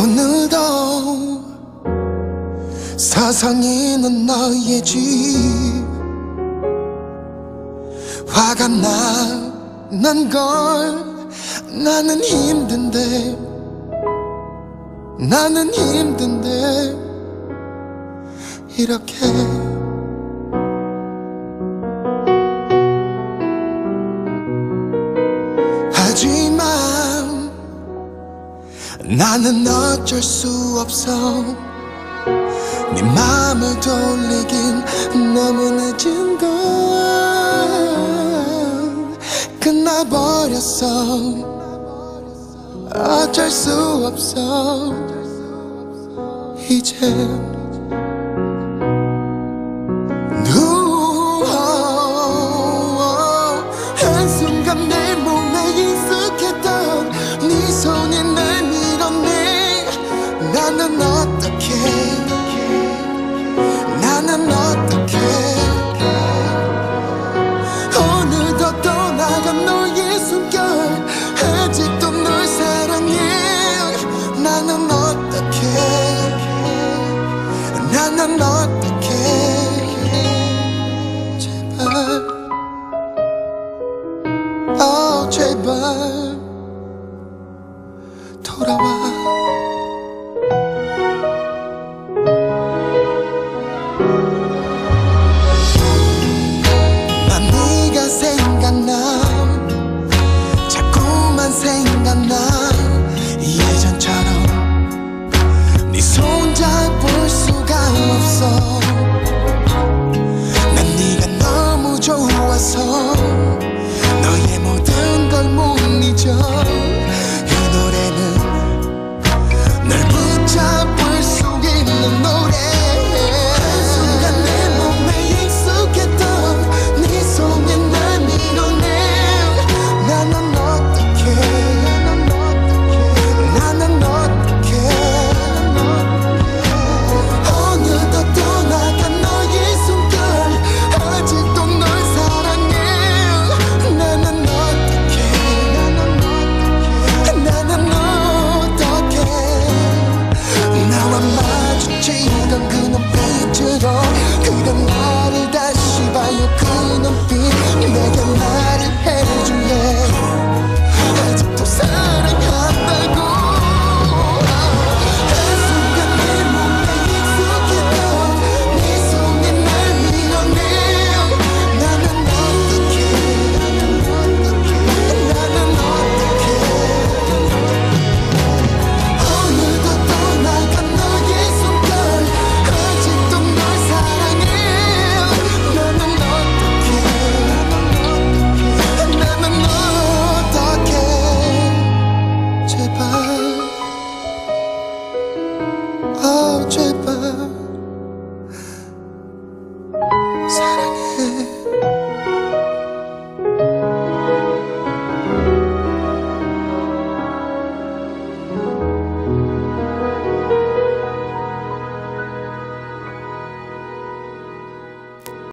오늘도 사상이 는 너의 집. 화가 나는 걸 나는 힘든데 나는 힘든데 이렇게 나는 어쩔 수 없어. 네 맘을 돌리긴 너무 늦은 걸 끝나버렸어. 어쩔 수 없어. 이제 난 어떻게 해? 제발. 어 oh, 제발. 돌아와. 난 네가 생각나. 자꾸만 생각나. Oh, j'ai.